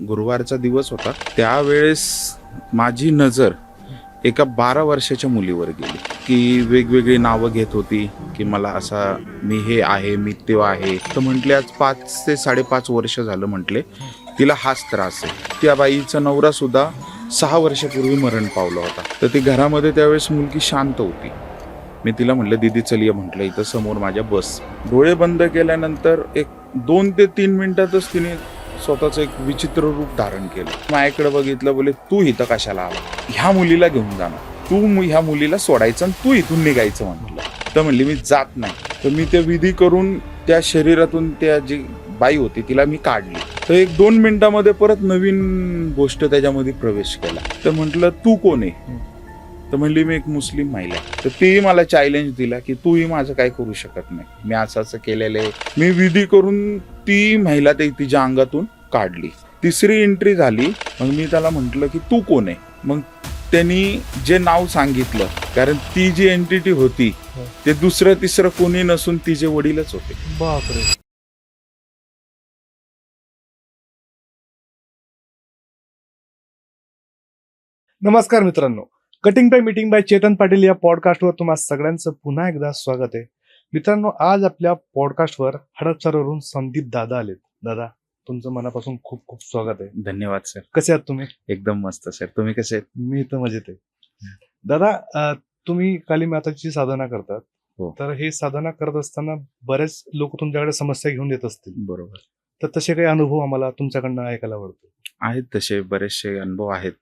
गुरुवारचा दिवस होता. त्यावेळेस माझी नजर एका बारा वर्षाच्या मुलीवर गेली. की वेगवेगळी नावं घेत होती की मला असा मी हे आहे मी ते आहे. तर म्हटले आज पाच ते साडेपाच वर्ष झालं म्हटले तिला हाच त्रास आहे. त्या बाईचा नवरा सुद्धा सहा वर्षापूर्वी मरण पावला होता. तर ती घरामध्ये त्यावेळेस मुलगी शांत होती. मी तिला म्हटलं दीदी चल ये म्हटलं इथं समोर माझ्या बस. डोळे बंद केल्यानंतर एक दोन ते तीन मिनिटातच तिने स्वतःचं एक विचित्र रूप धारण केलं. माझ्याकडे बघितलं बोले तू इथं कशाला आला? ह्या मुलीला घेऊन जाणार तू ह्या मुलीला सोडायचं आणि तू इथून निघायचं म्हटलं. तर म्हणली मी जात नाही. तर मी ते विधी करून त्या शरीरातून त्या जी बाई होती तिला मी काढली. तर एक दोन मिनिटामध्ये परत नवीन गोष्ट त्याच्यामध्ये प्रवेश केला. तर म्हटलं तू कोण आहे? तर म्हणली मी एक मुस्लिम महिला. तर तीही मला चॅलेंज दिला की तूही माझं काय करू शकत नाही. मी असं असं केलेलं आहे. मी विधी करून ती महिला ते तिच्या अंगातून काढली. तिसरी एंट्री झाली. मग मी त्याला म्हटलं की तू कोण आहे? मग त्यांनी जे नाव सांगितलं कारण ती जी एंटिटी होती ते दुसरं तिसरं कोणी नसून तिचे वडीलच होते. बापरे. नमस्कार मित्रांनो. Cutting by meeting by Chetan Patil या पॉडकास्टवर तुम्हा सगळ्यांचं पुन्हा एकदा स्वागत आहे. मित्रांनो आज आपल्या पॉडकास्टवर हडपसरवरून संदीप दादा आलेत. दादा तुमचं मनापासून खूप खूप स्वागत आहे. धन्यवाद सर कसे आहात तुम्ही? एकदम मस्त सर तुम्ही कसे आहेत? मी तर मजेत आहे. दादा अं, तुम्ही काली माताची साधना करतात. हो. तर हे साधना करत असताना बरेच लोक तुमच्याकडे समस्या घेऊन येत असतील. बरोबर. तर तसे काही अनुभव आम्हाला तुमच्याकडनं ऐकायला आवडतो आहेत तसे बरेचसे अनुभव आहेत.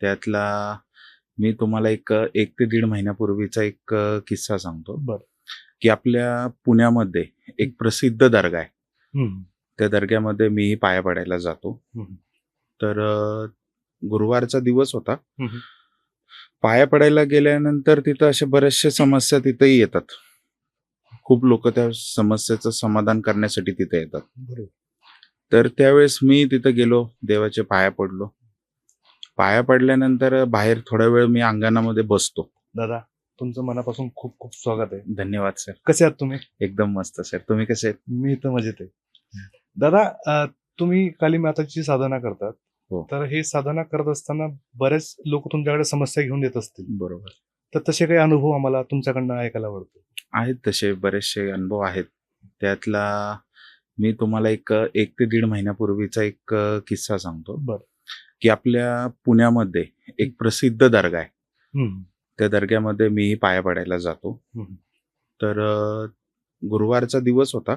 त्यातला मी तुम्हाला एक एक ते दीड महिन्यापूर्वीचा एक किस्सा सांगतो. बर. की आपल्या पुण्यामध्ये एक प्रसिद्ध दर्गा आहे. त्या दर्ग्यामध्ये मीही पाया पडायला जातो. तर गुरुवारचा दिवस होता. पाया पडायला गेल्यानंतर तिथं अशा बऱ्याचशा समस्या तिथेही येतात. खूप लोक त्या समस्याचं समाधान करण्यासाठी तिथे येतात. तर त्यावेळेस मी तिथं गेलो देवाचे पाया पडलो. पाया पडल्यानंतर बाहेर थोडा वेळ मी अंगणामध्ये बसतो. दादा तुमचं मनापासून खूप खूप स्वागत आहे. धन्यवाद सर कसे आहात तुम्ही? एकदम मस्त सर तुम्ही कसे आहेत? मी तर मजेत आहे. दादा तुम्ही काली माताची साधना करतात. हो. तर हे साधना करत असताना बरेच लोक तुमच्याकडे समस्या घेऊन येत असतील. बरोबर. तर तसे काही अनुभव आम्हाला तुमच्याकडनं ऐकायला आवडतो आहेत तसे बरेचसे अनुभव आहेत. त्यातला मी तुम्हाला एक एक ते दीड महिन्यापूर्वीचा एक किस्सा सांगतो. बर. की आपल्या पुण्यामध्ये एक प्रसिद्ध दर्गा आहे. त्या दर्ग्यामध्ये मीही पाया पडायला जातो. तर गुरुवारचा दिवस होता.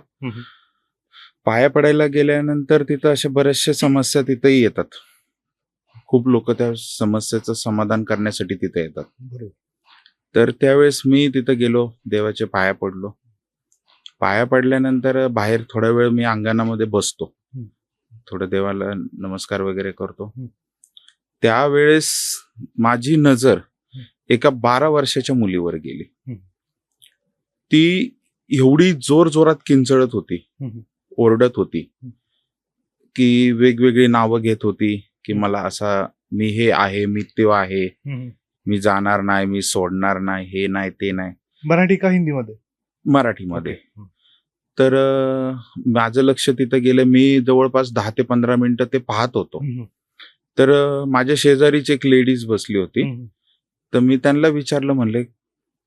पाया पडायला गेल्यानंतर तिथं अशा बऱ्याचशा समस्या तिथेही येतात खूप लोक त्या समस्याचं समाधान करण्यासाठी तिथे येतात तर त्यावेळेस मी तिथं गेलो देवाचे पाया पडलो पाया पडल्यानंतर बाहेर थोडा वेळ मी अंगणामध्ये बसतो. थोडं देवाला नमस्कार वगैरे करतो. त्यावेळेस माझी नजर एका बारा वर्षाच्या मुलीवर गेली. ती एवढी जोर जोरात किंचळत होती. ओरडत होती. की वेगवेगळी नावं घेत होती की मला असा मी हे आहे मी ते आहे. मी जाणार नाही मी सोडणार नाही हे नाही ते नाही मराठी का हिंदीमध्ये मराठीमध्ये. तर माझं लक्ष तिथं गेलं मी जवळपास दहा ते पंधरा मिनिटं ते पाहत होतो. तर माझ्या शेजारीच एक लेडीज बसली होती. तर मी त्यांना विचारलं म्हणले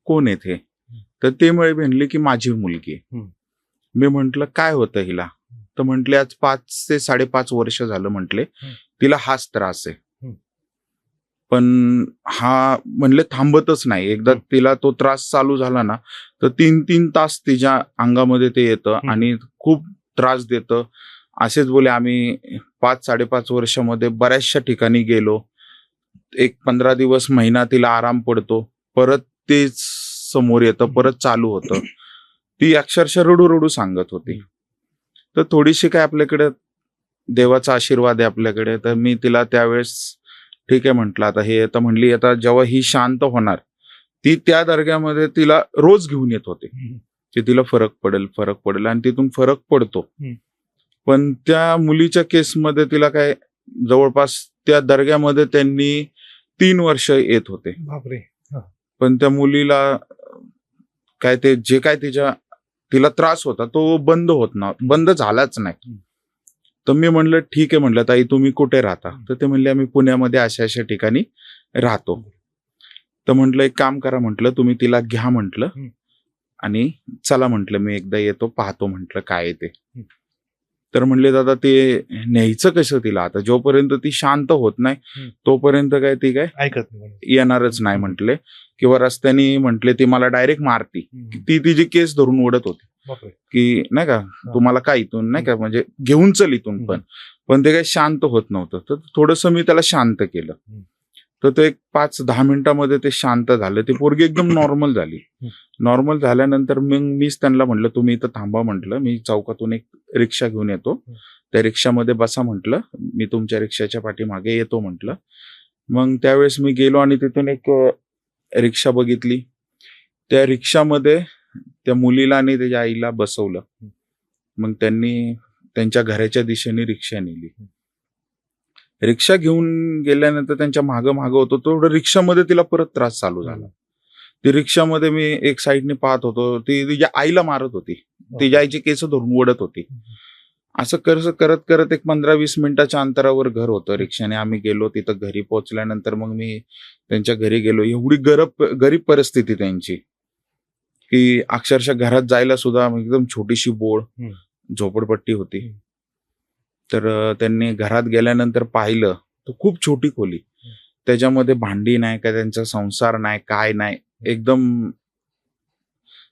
कोण आहेत हे तर ते मला म्हणले की माझी मुलगी. मी म्हंटल काय होतं हिला तर म्हटले आज पाच ते साडेपाच वर्ष झालं म्हटले. तिला हाच त्रास आहे. पण हा म्हणले थांबतच नाही एकदा. तिला तो त्रास चालू झाला ना तर तीन तीन तास तिच्या अंगामध्ये ते येतं. आणि खूप त्रास देतं असेच बोले आम्ही पाच साडेपाच वर्षामध्ये बऱ्याचशा ठिकाणी गेलो एक पंधरा दिवस महिना तिला आराम पडतो परत तेच समोर येतं परत चालू होतं ती अक्षरशः रडू रडू सांगत होती तर थोडीशी काय आपल्याकडे देवाचा आशीर्वाद आहे आपल्याकडे तर मी तिला त्यावेळेस ठीक आहे म्हटलं आता हे आता म्हणली आता जेव्हा ही शांत होणार ती त्या दर्ग्यामध्ये तिला रोज घेऊन येत होते. की तिला फरक पडेल फरक पडेल आणि तिथून फरक पडतो. पण त्या मुलीच्या केसमध्ये तिला काय जवळपास त्या दर्ग्यामध्ये त्यांनी तीन वर्ष येत होते. बापरे. पण त्या मुलीला काय ते जे काय तिच्या तिला त्रास होता तो बंद होत ना बंद झालाच नाही. तर मी म्हणलं ठीक आहे म्हणलं ताई तुम्ही कुठे राहता? तर ते म्हणले आम्ही पुण्यामध्ये अशा अशा ठिकाणी राहतो. तर म्हटलं एक काम करा म्हटलं तुम्ही तिला घ्या म्हटलं. आणि चला म्हटलं मी एकदा येतो पाहतो म्हटलं काय ते. तर म्हणले दादा ते न्यायचं कसं तिला? आता जोपर्यंत ती शांत होत नाही. तोपर्यंत काय ती काय ऐकत. येणारच नाही म्हटले. किंवा रस्त्याने म्हटले ती मला डायरेक्ट मारती. ती तिची केस धरून ओढत होती. की नाही का तुम्हाला काय इथून नाही का म्हणजे घेऊन चल इथून पण. पण ते काही शांत होत नव्हतं. तर थोडस मी त्याला शांत केलं. तर ते एक पाच दहा मिनिटामध्ये ते शांत झालं. ती पोरगी एकदम नॉर्मल झाली. नॉर्मल झाल्यानंतर मग मीच त्यांना म्हटलं तुम्ही इथं थांबा म्हटलं. मी चौकातून एक रिक्षा घेऊन येतो. त्या रिक्षामध्ये बसा म्हटलं. मी तुमच्या रिक्षाच्या पाठीमागे येतो म्हटलं. मग त्यावेळेस मी गेलो आणि तिथून एक रिक्षा बघितली. त्या रिक्षामध्ये त्या मुलीला आणि त्याच्या आईला बसवलं. मग त्यांनी त्यांच्या घराच्या दिशेने रिक्षा नेली. रिक्षा घेऊन गेल्यानंतर त्यांच्या मागं मागं होतो तेवढं रिक्षामध्ये तिला परत त्रास चालू झाला. ती रिक्षामध्ये मी एक साईडने पाहत होतो ती तिच्या आईला मारत होती. तिच्या आईची केस धरून ओढत होती. असं करत करत करत एक पंधरा वीस मिनिटाच्या अंतरावर घर होतं. रिक्षाने आम्ही गेलो तिथं घरी पोहोचल्यानंतर मग मी त्यांच्या घरी गेलो. एवढी गरब गरीब परिस्थिती त्यांची. की अक्षरशः घरात जायला सुद्धा एकदम छोटीशी बोळ. झोपडपट्टी होती. तर त्यांनी घरात गेल्यानंतर पाहिलं तर खूप छोटी खोली. त्याच्यामध्ये भांडी नाही का त्यांचा संसार नाही काय नाही. एकदम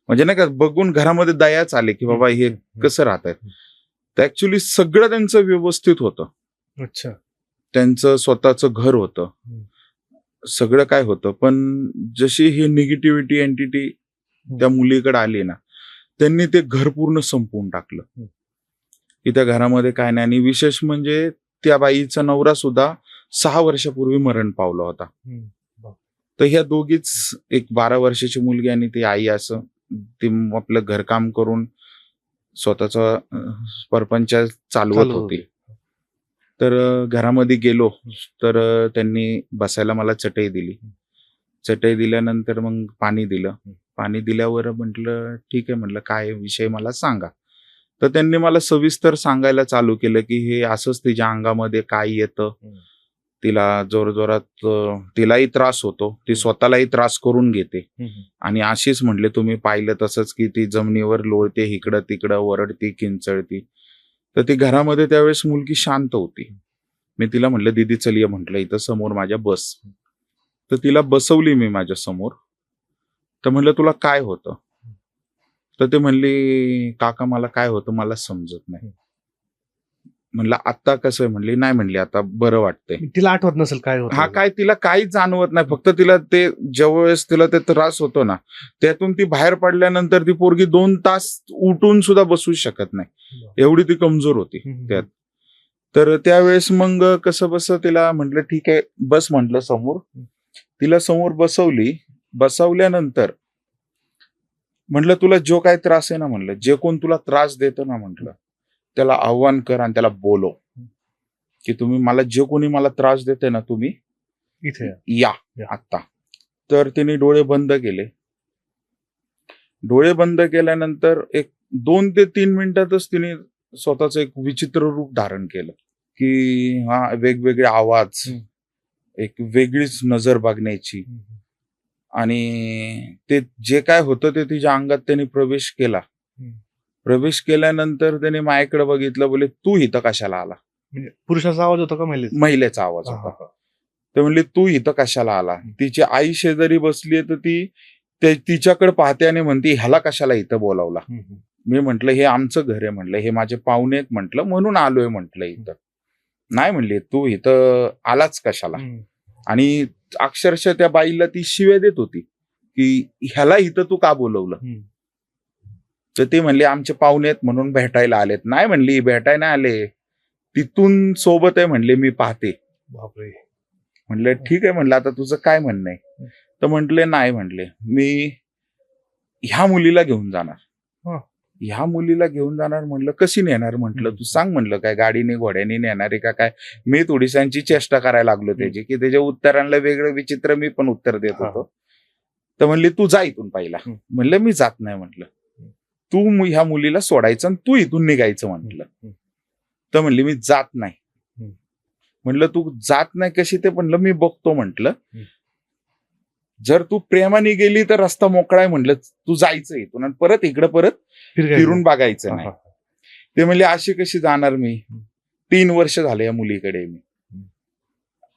म्हणजे नाही का बघून घरामध्ये दयाच आले की बाबा हे कसं राहत आहे तर ऍक्च्युली सगळं त्यांचं व्यवस्थित होतं. अच्छा. त्यांचं स्वतःचं घर होतं. सगळं काय होतं पण जशी ही निगेटिव्हिटी एंटिटी त्या मुलीकडे आली ना त्यांनी ते घर पूर्ण संपवून टाकलं. त्या घरामध्ये काय नाही. आणि विशेष म्हणजे त्या बाईचा नवरा सुद्धा सहा वर्षापूर्वी मरण पावला होता. तर ह्या दोघीच एक बारा वर्षाची मुलगी आणि ती आई असं ती आपलं घरकाम करून स्वतःचा परपंच चालवत चालू होती. तर घरामध्ये गेलो. तर त्यांनी बसायला मला चटई दिली. चटई दिल्यानंतर मग पाणी दिलं. पाणी दिल्यावर म्हटलं ठीक आहे. म्हटलं काय विषय मला सांगा. तर त्यांनी मला सविस्तर सांगायला चालू केलं की हे असंच तिच्या अंगामध्ये काय येतं. तिला जोरजोरात तिलाही त्रास होतो. ती स्वतःलाही त्रास करून घेते. आणि अशीच म्हणले तुम्ही पाहिलं तसंच की ती जमिनीवर लोळते इकडं तिकडं ओरडती किंचळती. तर ती घरामध्ये त्यावेळेस मुलगी शांत होती. मी तिला म्हटलं दीदी चल ये म्हटलं इथं समोर माझ्या बस. तर तिला बसवली मी माझ्यासमोर तर म्हणलं तुला काय होतं? तर ते म्हणली काका मला काय होतं मला समजत नाही. म्हणलं आता कसं म्हणली नाही म्हणली आता बरं वाटतंय. तिला आठवत नसेल काय हा काय तिला काहीच जाणवत नाही. फक्त तिला ते ज्यावेळेस तिला ते त्रास होतो ना त्यातून ती बाहेर पडल्यानंतर ती पोरगी दोन तास उठून सुद्धा बसू शकत नाही. एवढी ती कमजोर होती त्यात. तर त्यावेळेस मग कसं बस तिला म्हटलं ठीक आहे बस म्हटलं समोर. तिला समोर बसवली. बसवल्यानंतर म्हटलं तुला जो काय त्रास आहे ना म्हटलं जे कोण तुला त्रास देतो ना म्हटलं त्याला आव्हान कर आणि त्याला बोलव की तुम्ही मला जे कोणी मला त्रास देते ना तुम्ही इथे या. आता तर तिने डोळे बंद केले. डोळे बंद केल्यानंतर एक दोन ते तीन मिनिटातच तिने स्वतःच एक विचित्र रूप धारण केलं की हा वेगवेगळे आवाज. एक वेगळीच नजर बघण्याची. आणि ते जे काय होतं ते तिच्या अंगात त्यांनी प्रवेश केला. प्रवेश केल्यानंतर त्याने माझ्याकडे बघितलं बोले तू इथं कशाला आला? म्हणजे पुरुषाचा आवाज होता का महिलेचा? महिलेचा आवाज होता. ते म्हणली तू इथं कशाला आला? तिची आई शेजारी बसली तर ती तिच्याकडे पाहते आणि म्हणते ह्याला कशाला इथं बोलावला. मी म्हंटल हे आमचं घर आहे म्हटलं हे माझे पाहुणे आहेत म्हटलं म्हणून आलोय म्हटलं इथं. नाही म्हणली तू इथं आलाच कशाला. आणि अक्षरशः त्या बाईला ती शिव्या देत होती की ह्याला इथं तू का बोलवलं. तर ते म्हणले आमचे पाहुणे आहेत म्हणून भेटायला आलेत. नाही म्हणली भेटायला नाही आले. तिथून सोबत आहे म्हणले मी पाहते. बापरे. म्हणलं ठीक आहे म्हणलं आता तुझं काय म्हणणं आहे? तर म्हटले नाही म्हणले मी ह्या मुलीला घेऊन जाणार. ह्या मुलीला घेऊन जाणार म्हणलं कशी नेणार म्हटलं? तू सांग म्हणलं काय गाडीने घोड्याने नेणार आहे का काय? मी थोडीशांची चेष्टा करायला लागलो त्याची की त्याच्या उत्तरांना वेगळं विचित्र मी पण उत्तर देत. होतो. तर म्हणले तू जा इथून पहिला. म्हणलं मी जात नाही म्हटलं. तू ह्या मुलीला सोडायचं आणि तू इथून निघायचं म्हटलं. तर म्हणली मी जात नाही. म्हणलं तू जात नाही कशी ते? म्हणलं मी बघतो म्हटलं. जर तू प्रेमाने गेली तर रस्ता मोकळा आहे म्हणलं तू जायचं इथून आणि परत इकडं परत. फिरून बघायचं नाही. ते म्हणले अशी कशी जाणार मी. तीन वर्ष झाले या मुलीकडे मी.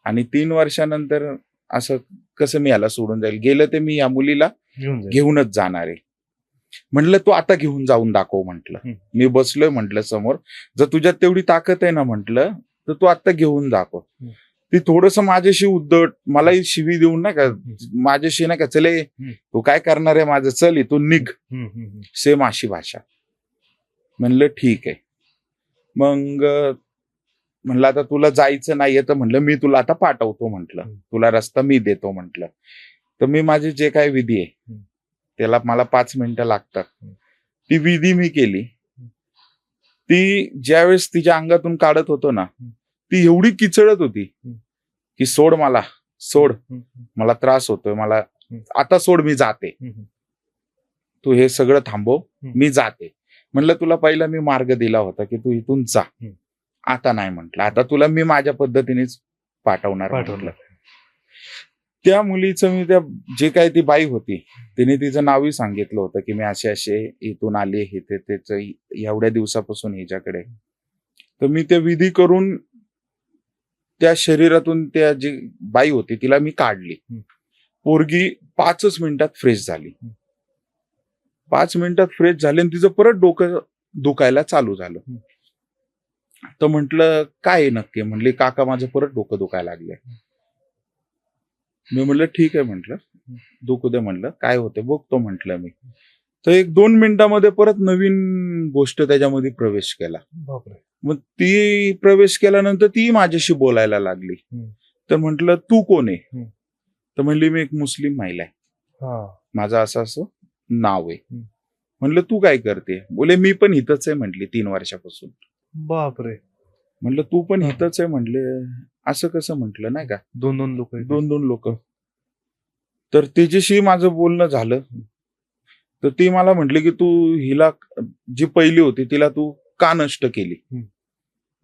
आणि तीन वर्षानंतर असं कसं मी याला सोडून जाईल गेलं ते मी या मुलीला. घेऊनच जाणार आहे म्हटलं तू आता घेऊन जाऊन दाखव म्हटलं. मी बसलोय म्हटलं समोर जर तुझ्यात तेवढी ताकद आहे ना म्हटलं तर तू आता घेऊन दाखव. ती थोडस माझ्याशी उद्धट मलाही शिवी देऊन नाही का माझ्याशी नाही का चले तू काय करणार आहे माझं? चल इथून निघ. सेम अशी भाषा. म्हणलं ठीक आहे. मग म्हणलं आता तुला जायचं नाहीये तर म्हणलं मी तुला आता पाठवतो म्हटलं. तुला रस्ता मी देतो म्हटलं. तर मी माझी जे काय विधी आहे. त्याला मला पाच मिनिटं लागतात. ती विधी मी केली. ती ज्यावेळेस तिच्या अंगातून काढत होतो ना ती एवढी किचडत होती. की सोड मला सोड मला त्रास होतोय मला. आता सोड मी जाते. तू हे सगळं थांबव. मी जाते म्हणलं तुला पहिला मी मार्ग दिला होता की तू इथून जा. आता नाही म्हटलं आता तुला मी माझ्या पद्धतीनेच पाठवणार पाठवलं. त्या मुलीचं मी त्या जे काही ती बाई होती तिने तिचं नावही सांगितलं होतं की मी असे असे इथून आले हे ते त्याच एवढ्या दिवसापासून हिच्याकडे तर मी ते विधी करून त्या शरीरातून त्या जी बाई होती तिला मी काढली. पोरगी पाचच मिनिटात फ्रेश झाली. पाच मिनिटात फ्रेश झाली आणि तिचं परत डोकं दुखायला चालू झालं. तर म्हंटल काय नक्की? म्हणले काका माझं परत डोकं दुखायला लागलंय. मी म्हटलं ठीक आहे म्हटलं. दुखू दे म्हटलं काय होते बघतो म्हटलं मी. तर एक दोन मिनिटामध्ये परत नवीन गोष्ट त्याच्यामध्ये प्रवेश केला. मग ती प्रवेश केल्यानंतर ती माझ्याशी बोलायला लागली. तर म्हंटल तू कोण आहे. तर म्हणली मी एक मुस्लिम महिला आहे. हा. माझं असं असं नाव आहे. म्हणलं तू काय करते? बोले मी पण इथंच आहे म्हटली तीन वर्षापासून. बापरे. म्हणलं तू पण हा. इथंच आहे म्हणले असं कसं? म्हटलं नाही का? दोन दोन लोक दोन दोन लोक. तर तिच्याशी माझं बोलणं झालं. तर ती मला म्हटली की तू हिला जी पहिली होती तिला तू का नष्ट केली.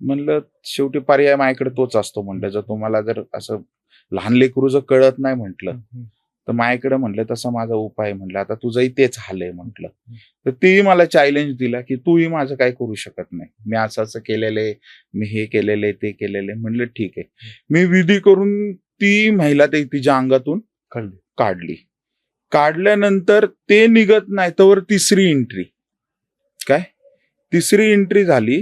म्हणलं शेवटी पर्याय माझ्याकडे तोच असतो म्हणलं जर तुम्हाला जर असं लहान लेकरू जर कळत नाही म्हटलं तर माझ्याकडे म्हटलं तसा माझा उपाय म्हटलं आता तुझंही तेच हाल आहे म्हटलं. तर ती मला चॅलेंज दिला की तूही माझं काय करू शकत नाही. मी असं असं केलेलं आहे मी हे केलेलं आहे ते केलेलं आहे म्हणलं ठीक आहे. मी विधी करून ती महिला ते तिच्या अंगातून काढली. काढल्यानंतर ते निघत नाही तर तिसरी एंट्री काय? तिसरी एंट्री झाली.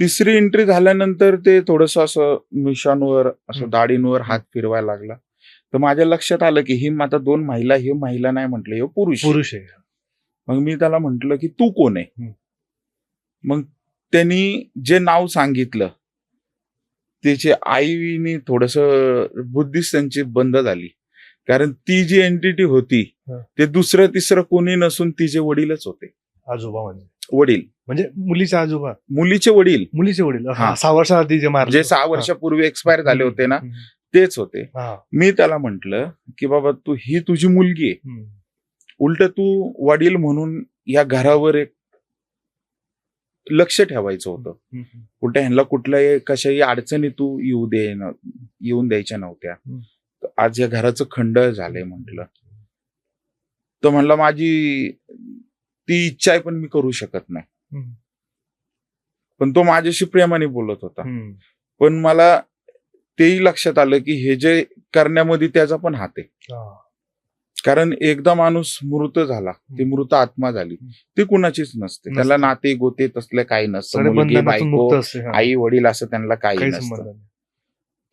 तिसरी एंट्री झाल्यानंतर ते थोडस असं मिशांवर असं. दाढींवर हात फिरवायला लागला. तर माझ्या लक्षात आलं की ही आता दोन महिला ही महिला नाही म्हटलं हे पुरुष. पुरुष आहे. मग मी त्याला म्हंटल की तू कोण आहे. मग त्यांनी जे नाव सांगितलं त्याची आईनी थोडस बुद्धिस्ट त्यांची बंद झाली. कारण ती जी एंटिटी होती. ते दुसरं तिसरं कोणी नसून तिचे वडीलच होते. आजोबा म्हणजे? वडील. म्हणजे मुलीचे आजोबा? मुलीचे वडील. मुलीचे वडील. हा. सहा वर्षात आधी जे मारले जे सहा वर्षापूर्वी एक्सपायर झाले होते ना. तेच होते. मी त्याला म्हंटल की बाबा तू ही तुझी मुलगी आहे. उलट तू वडील म्हणून या घरावर एक लक्ष ठेवायचं होतं. कुठे ह्यांना कुठल्याही कशाही अडचणी तू येऊ दे येऊन द्यायच्या नव्हत्या. आज या घराचं खंड झालंय म्हटलं तर म्हणलं माझी ती इच्छा आहे पण मी करू शकत नाही. पण तो माझ्याशी प्रेमाने बोलत होता. पण मला तेही लक्षात आलं की हे जे करण्यामध्ये त्याचा पण हात आहे. कारण एकदा माणूस मृत झाला ती मृत आत्मा झाली ती कुणाचीच नसते. त्याला नाते गोते तसले काही नसतं बायको. आई वडील असं त्यांना काही नसतं.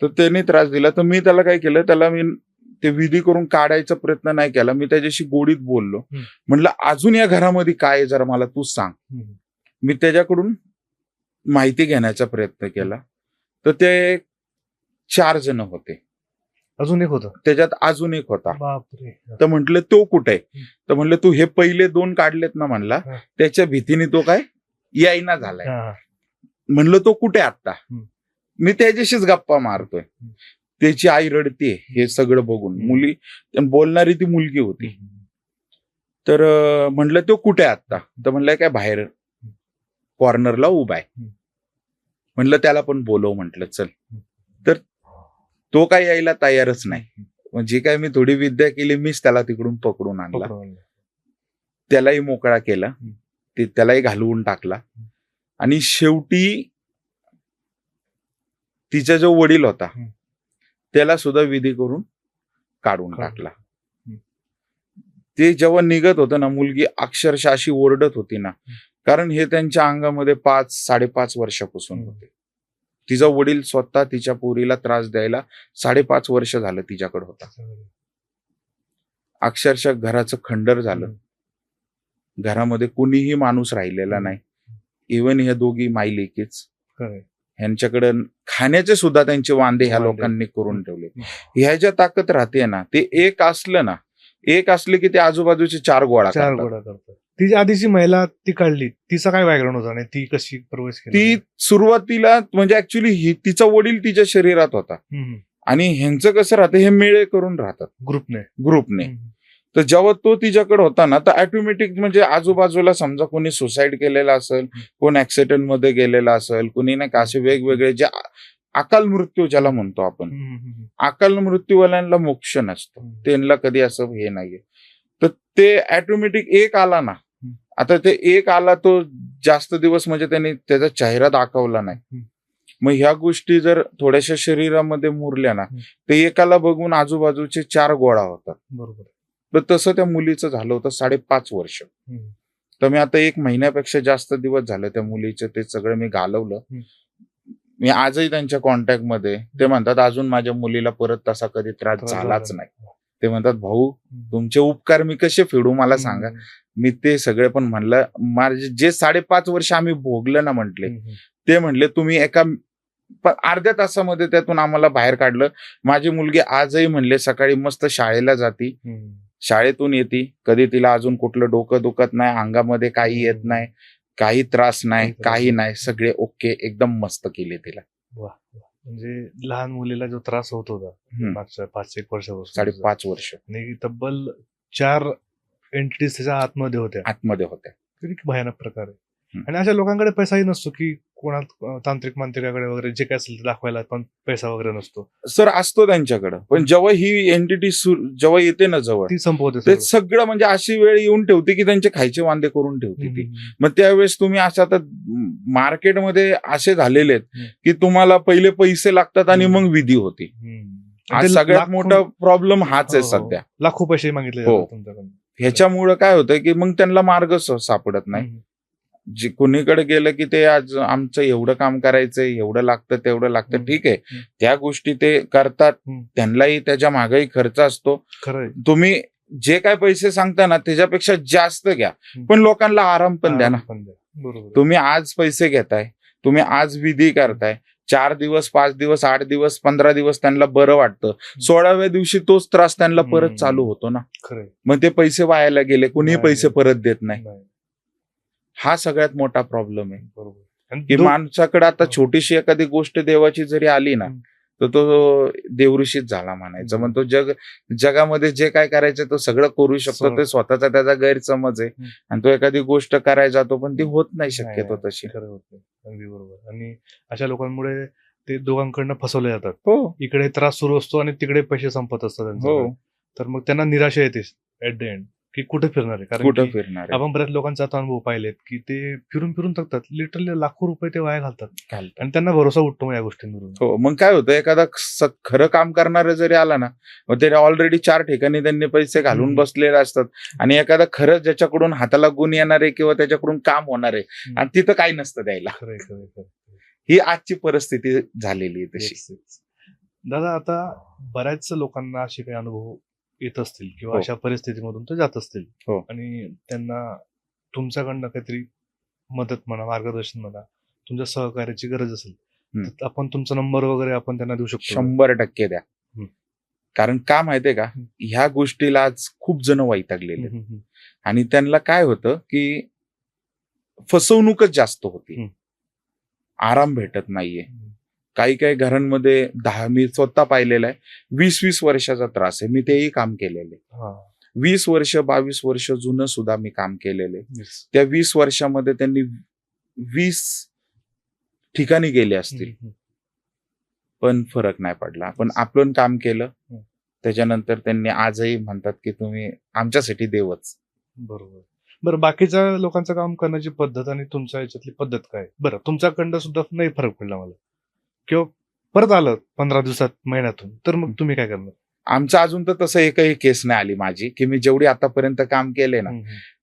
तर त्याने त्रास दिला. तर मी त्याला काय केलं त्याला मी ते विधी करून काढायचा प्रयत्न नाही केला. मी त्याच्याशी गोडीत बोललो. म्हटलं अजून या घरामध्ये काय आहे जरा मला तू सांग. मी त्याच्याकडून माहिती घेण्याचा प्रयत्न केला. तर ते चार जण होते. अजून एक होतं? त्याच्यात अजून एक होता. तर म्हंटल तो कुठे. तर म्हणलं तू हे पहिले दोन काढलेत ना म्हणला. त्याच्या भीतीने तो काय यायना झालाय. म्हणलं तो कुठे आता. मी त्याच्याशीच गप्पा मारतोय. त्याची आई रडते हे सगळं बघून. मुली बोलणारी ती मुलगी होती. तर अं, म्हणलं तो कुठे आता तर म्हणलं काय बाहेर कॉर्नरला उभा आहे. म्हटलं त्याला पण बोलव म्हटलं चल. तर तो काय यायला तयारच नाही. मग जे काय मी थोडी विद्या केली मीच त्याला तिकडून पकडून आणला. त्यालाही मोकळा केला. ते त्यालाही घालवून टाकला. आणि शेवटी तिचा जो वडील होता. त्याला सुद्धा विधी करून काढून. टाकला. ते जेव्हा निघत होतं ना मुलगी अक्षरशः अशी ओरडत होती ना कारण हे त्यांच्या अंगामध्ये पाच साडेपाच वर्षापासून. होते तिचा वडील स्वतः तिच्या पोरीला त्रास द्यायला साडेपाच वर्ष झालं तिच्याकडे होता अक्षरशः घराचं खंडर झालं. घरामध्ये कुणीही माणूस राहिलेला नाही इवन ह्या दोघी माईलेकीच खरंय. ह्यांच्याकडे खाण्याचे सुद्धा त्यांचे वांदे ह्या. लोकांनी करून ठेवले. ह्या ज्या ताकद राहते ना ते एक असलं ना एक असले की ते आजूबाजूचे चार गोळा चार करतात. गोळा करतात. ती आधीची महिला ती काढली तिचा काय बॅकग्राऊंड होता आणि ती कशी प्रवेश केला? ती सुरुवातीला म्हणजे ऍक्च्युली ही तिचा वडील तिच्या शरीरात होता. आणि ह्यांचं कसं राहतं हे मेळे करून राहतात. ग्रुपने. ग्रुपने. तर जेव्हा तो तिच्याकडे होता ना तर ऑटोमॅटिक म्हणजे आजूबाजूला समजा कोणी सुसाईड केलेला असेल कोण ऍक्सिडेंटमध्ये गेलेला असेल कोणी नाही का असे वेगवेगळे जे अकाल मृत्यू ज्याला म्हणतो आपण अकाल मृत्यूवाल्यांना मोक्ष नसतो. त्यांना कधी असं हे नाहीये. तर ते ऑटोमॅटिक एक आला ना. आता ते एक आला तो जास्त दिवस म्हणजे त्यांनी त्याचा चेहरा दाखवला नाही. मग ह्या गोष्टी जर थोड्याशा शरीरामध्ये मुरल्या ना हम्म. ते एकाला बघून आजूबाजूचे चार गोळा होतात. बरोबर. तर तसं त्या मुलीचं झालं होतं साडेपाच वर्ष. तर मी आता एक महिन्यापेक्षा जास्त दिवस झाले त्या मुलीचे ते सगळं मी घालवलं. मी आजही त्यांच्या कॉन्टॅक्टमध्ये ते म्हणतात अजून माझ्या मुलीला परत तसा कधी त्रास झालाच झाला नाही ते म्हणतात भाऊ. तुमचे उपकार मी कसे फेडू मला सांगा मी ते सगळे पण म्हणलं माझे जे साडेपाच वर्ष आम्ही भोगलं ना म्हटले. ते म्हणले तुम्ही एका अर्ध्या तासामध्ये त्यातून आम्हाला बाहेर काढलं माझी मुलगी आजही म्हणले सकाळी मस्त शाळेला जाती. शाळेतून येते कधी तिला अजून कुठलं डोकं दुखत नाही अंगामध्ये काही येत नाही काही त्रास नाही काही नाही. सगळे ओके एकदम मस्त केले तिला. म्हणजे लहान मुलीला जो त्रास होत होता. मागच्या पाच एक वर्षापासून साडेपाच वर्ष आणि तब्बल चार एंटिटीज त्याच्या आतमध्ये होत्या आतमध्ये होत्या भयानक प्रकार आहे. आणि अशा लोकांकडे पैसाही नसतो की कोणा तांत्रिक मांत्रिकाकडे वगैरे जे काय असेल दाखवायला पण पैसा वगैरे नसतो सर असतो त्यांच्याकडं पण जेव्हा ही एंटिटी जेव्हा येते ना जवळ ती संपवते ते सगळं. म्हणजे अशी वेळ येऊन ठेवते की त्यांचे खायचे वांदे करून ठेवते ती. मग त्यावेळेस तुम्ही असं आता मार्केटमध्ये असे झालेले आहेत. की तुम्हाला पहिले पैसे लागतात आणि. मग विधी होती ते सगळ्यात मोठा प्रॉब्लेम हाच आहे हो, हो. सध्या लाखो पैसे मागितले हो. ह्याच्यामुळं काय होतं की मग त्यांना मार्ग सापडत नाही. जे कोणीकडे गेलं की ते आज आमचं एवढं काम करायचंय एवढं लागतं तेवढं लागतं. ठीक आहे. त्या गोष्टी ते करतात. त्यांनाही त्याच्या मागेही खर्च असतो. तुम्ही जे काय पैसे सांगता ना त्याच्यापेक्षा जास्त घ्या. पण लोकांना आराम पण द्या ना तुम्ही आज पैसे घेताय तुम्ही आज विधी करताय चार दिवस पाच दिवस आठ दिवस पंधरा दिवस त्यांना बरं वाटतं सोळाव्या दिवशी तोच त्रास त्यांना परत. चालू होतो ना मग ते पैसे वायाला गेले कुणीही पैसे. परत देत नाही, हा सगळ्यात मोठा प्रॉब्लेम आहे. बरोबर. की माणसाकडे आता हो. छोटीशी एखादी गोष्ट देवाची जरी आली ना. तर तो देवऋषीच झाला म्हणायचं. मग तो जग जगामध्ये जे काय करायचं तो सगळं करू शकतो. ते स्वतःचा त्याचा गैरसमज आहे. आणि तो एखादी गोष्ट करायला जातो पण ती होत नाही शक्यतो तशी. खरं होतं. अगदी बरोबर. आणि अशा लोकांमुळे ते दोघांकडनं फसवले जातात. हो. इकडे त्रास सुरू असतो आणि तिकडे पैसे संपत असतात हो. तर मग त्यांना निराशा येते ऍट द एंड की कुठे फिरणार आहे? कारण कुठं की फिरणार आहे? आपण बऱ्याच लोकांचा आता अनुभव पाहिलेत की ते फिरून फिरून थकतात. लिटरली लाखो रुपये ते वाया घालतात. घालतात. आणि त्यांना भरोसा उठतो या गोष्टींवरून. हो मग काय होतं? एखादा स- खरं काम करणारं जरी आला ना मग ते ऑलरेडी चार ठिकाणी त्यांनी पैसे घालून हम्म. बसलेले असतात. आणि एखादा खरं ज्याच्याकडून हाताला गुण येणार आहे किंवा त्याच्याकडून काम होणार आहे आणि तिथं काही नसतं द्यायला. खरंय खरंय खरंय. ही आजची परिस्थिती झालेली आहे तशी. Yes, yes. दादा आता बऱ्याच लोकांना असे काही अनुभव येत असतील किंवा हो. अशा परिस्थितीमधून ते जात असतील हो. आणि त्यांना तुमच्याकडनं काहीतरी मदत म्हणा मार्गदर्शन म्हणा तुमच्या सहकार्याची गरज असेल हम्म. तर आपण तुमचा नंबर वगैरे आपण त्यांना देऊ शकतो का? शंभर टक्के द्या हम्म. कारण का माहितीये का. ह्या गोष्टीला आज खूप जण वैतागलेले आहेत. हम्म, हम्म, आणि त्यांना काय होतं की फसवणूकच जास्त होती हम्म. आराम भेटत नाहीये हम्म. काही काही घरांमध्ये दहा मी स्वतः पाहिलेला आहे. वीस वीस वर्षाचा त्रास आहे. मी तेही काम केलेले वीस वर्ष बावीस वर्ष जुनं सुद्धा मी काम केलेले. त्या वीस वर्षामध्ये त्यांनी वीस ठिकाणी गेले असतील. पण फरक नाही पडला. पण आपण काम केलं. त्याच्यानंतर त्यांनी आजही म्हणतात की तुम्ही आमच्यासाठी देवच. बरोबर. बरं बाकीच्या लोकांचं काम करण्याची पद्धत आणि तुमच्या याच्यातली पद्धत काय? बरं तुमच्याकडनं सुद्धा नाही फरक पडला मला. किंवा परत आलं पंधरा दिवसात महिन्यातून तर मग तुम्ही काय करणार? आमचं अजून तर तसं एकही केस नाही आली माझी की मी जेवढी आतापर्यंत काम केले ना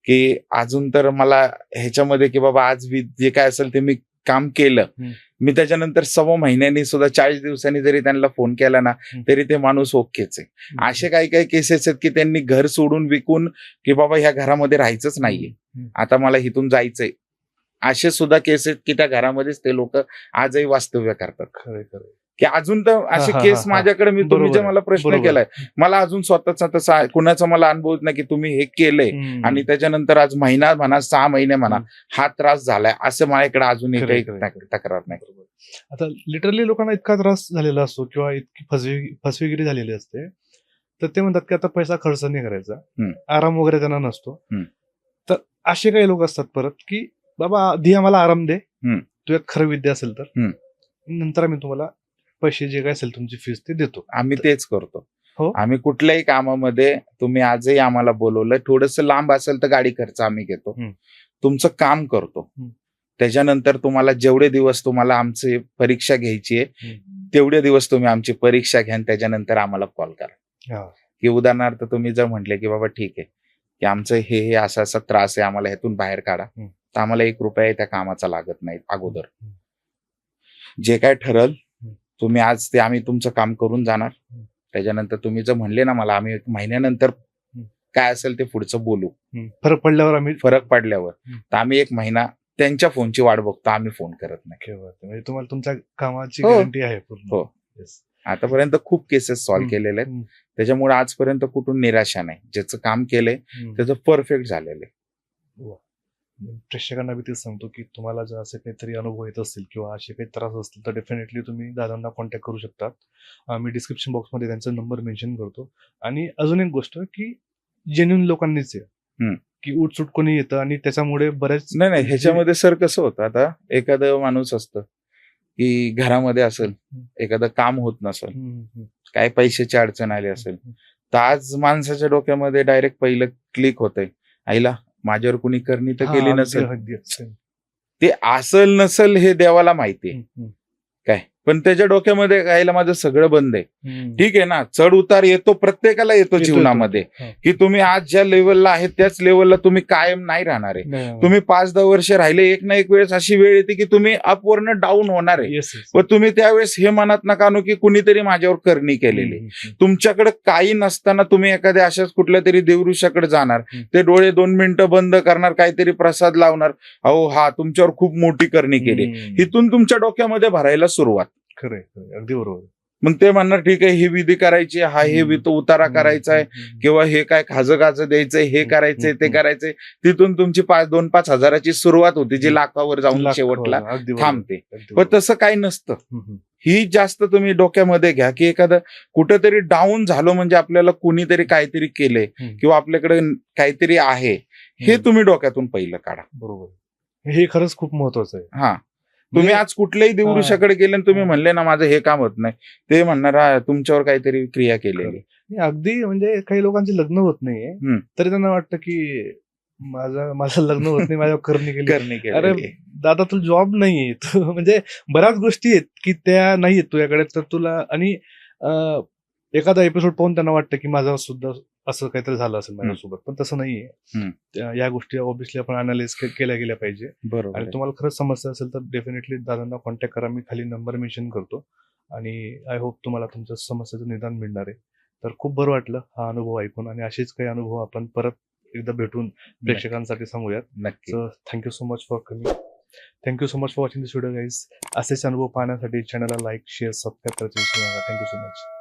की अजून तर मला ह्याच्यामध्ये की बाबा आज मी जे काय असेल ते मी काम केलं. मी त्याच्यानंतर सव्वा महिन्यांनी सुद्धा चाळीस दिवसांनी जरी त्यांना फोन केला ना. तरी ते माणूस ओकेच आहे. असे काही काही केसेस आहेत की त्यांनी घर सोडून विकून की बाबा ह्या घरामध्ये राहायचंच नाहीये. आता मला इथून जायचंय. असे सुद्धा केस आहेत की त्या घरामध्येच ते लोक आजही वास्तव्य करतात खरंय की अजून तर असे केस. माझ्याकडे मी तुम्ही जे. मला प्रश्न. केलाय मला अजून स्वतःचा तसा कुणाचा मला अनुभव येत नाही की तुम्ही हे केलंय. आणि त्याच्यानंतर आज महिना म्हणा सहा महिने म्हणा. हा त्रास झालाय असं माझ्याकडे अजूनही काही खरंय. तक्रार नाही. आता लिटरली लोकांना इतका त्रास झालेला असतो किंवा इतकी फसवी फसवेगिरी झालेली असते तर ते म्हणतात की आता पैसा खर्च नाही करायचा. आराम वगैरे त्यांना नसतो. तर असे काही लोक असतात परत की बाबा आधी आम्हाला आराम दे. तुझ्यात खरं विद्या असेल तर. नंतर आम्ही तुम्हाला पैसे जे काय असेल तुमची फीस ते देतो आम्ही तेच करतो हो. आम्ही कुठल्याही कामामध्ये तुम्ही आजही आम्हाला बोलवलं थोडस लांब असेल तर गाडी खर्च आम्ही घेतो. तुमचं काम करतो. त्याच्यानंतर तुम्हाला जेवढे दिवस तुम्हाला आमची परीक्षा घ्यायची आहे. तेवढे दिवस तुम्ही आमची परीक्षा घ्या आणि त्याच्यानंतर आम्हाला कॉल करा. की उदाहरणार्थ तुम्ही जर म्हटले की बाबा ठीक आहे की आमचं हे हे असा असा त्रास आहे आम्हाला ह्यातून बाहेर काढा. तर आम्हाला एक रुपया त्या कामाचा लागत नाही अगोदर. जे काय ठरल. तुम्ही आज ते आम्ही तुमचं काम करून जाणार. त्याच्यानंतर तुम्ही जर म्हणले ना मला आम्ही महिन्यानंतर काय असेल ते पुढचं बोलू. फरक पडल्यावर आम्ही फरक पडल्यावर. तर आम्ही एक महिना त्यांच्या फोनची वाट बघतो आम्ही फोन करत नाही. म्हणजे तुम्हाला तुमच्या कामाची हो. गॅरंटी आहे पूर्ण हो. आतापर्यंत खूप केसेस सॉल्व्ह. केलेले आहेत. त्याच्यामुळे आजपर्यंत कुठून निराशा नाही ज्याचं काम केलंय. त्याचं परफेक्ट झालेलं आहे प्रेक्षकांना बी तेच सांगतो की तुम्हाला जर असे काहीतरी अनुभव येत असतील किंवा असे काही त्रास असतील तर डेफिनेटली तुम्ही दादांना कॉन्टॅक्ट करू शकतात मी डिस्क्रिप्शन बॉक्समध्ये त्यांचा नंबर मेन्शन करतो. आणि अजून एक गोष्ट की जेन्युन लोकांनीच आहे. की उठसूट कोणी येतं आणि त्याच्यामुळे बरेच नाही नाही ह्याच्यामध्ये सर कसं होतं आता एखादं माणूस असतं की घरामध्ये असेल एखादं काम होत नसेल काय पैशाची अडचण आली असेल. तर आज माणसाच्या डोक्यामध्ये डायरेक्ट पहिलं क्लिक होतंय. आईला माझ्यावर कुणी करणी तर केली नसेल. ते असल नसल हे देवाला माहिती आहे. हम्म, काय पण त्याच्या डोक्यामध्ये आईला माझं सगळं बंद आहे. ठीक आहे ना चढ उतार येतो प्रत्येकाला येतो जीवनामध्ये. हा. की तुम्ही आज ज्या लेवलला आहे त्याच लेवलला तुम्ही कायम नाही राहणार आहे नाही, तुम्ही पाच दहा वर्ष राहिले एक ना एक वेळेस अशी वेळ येते की तुम्ही अपवरनं डाऊन होणार आहे. व तुम्ही त्यावेळेस हे मनात नका आणू की कुणीतरी माझ्यावर करणी केलेली तुमच्याकडे काही नसताना तुम्ही एखाद्या अशाच कुठल्या तरी देवऋषाकडे जाणार. ते डोळे दोन मिनिटं बंद करणार काहीतरी प्रसाद लावणार अहो हा तुमच्यावर खूप मोठी करणी केली. इथून तुमच्या डोक्यामध्ये भरायला सुरुवात खरंय खरंय. अगदी बरोबर मग ते म्हणणार ठीक आहे ही विधी करायची हा हे. विध उतारा करायचा आहे किंवा हे काय खाजं खाजं द्यायचंय हे करायचंय ते. करायचंय तिथून तुमची पाच दोन पाच हजाराची सुरुवात होती जी. लाखावर जाऊन शेवटला. थांबते पण. तसं काही नसतं. ही जास्त तुम्ही डोक्यामध्ये घ्या की एखादं कुठेतरी डाऊन झालो म्हणजे आपल्याला कुणीतरी काहीतरी केलंय. किंवा आपल्याकडे काहीतरी आहे हे. तुम्ही डोक्यातून पहिलं काढा बरोबर हे खरंच खूप महत्वाचं आहे हा तुम्ही म्हणजे- आज कुठल्याही देवऋषाकडे गेले आणि तुम्ही. म्हणले ना माझं हे काम होत नाही. ते म्हणणार "हा, तुमच्यावर काहीतरी क्रिया केलेली. अगदी म्हणजे काही लोकांचे लग्न होत नाहीये. तरी त्यांना वाटतं की माझं माझं लग्न होत नाही माझ्यावर करणी केली. करणी अरे दादा तुला जॉब नाहीये तू म्हणजे बऱ्याच गोष्टी आहेत की त्या नाही आहेत तुझ्याकडे. तर तुला आणि एखादा एपिसोड पाहून त्यांना वाटतं की माझं सुद्धा असं काहीतरी झालं असेल माझ्यासोबत पण तसं नाहीये. या गोष्टी ऑब्विसली आपण अनालिस केल्या गेल्या पाहिजे. बरोबर आणि. तुम्हाला खरंच समस्या असेल तर डेफिनेटली दादांना कॉन्टॅक्ट करा. मी खाली नंबर मेन्शन करतो. आणि आय होप तुम्हाला तुमच्या समस्याचं निदान मिळणार आहे. तर खूप बरं वाटलं हा अनुभव ऐकून आणि असेच काही अनुभव आपण परत एकदा भेटून प्रेक्षकांसाठी सांगूयात. नक्की. Thank you so much for coming thank you so much for watching this video guys असेच अनुभव पाहण्यासाठी चॅनलला लाईक शेअर सबस्क्राईब करायचं विसरू नका. Thank you so much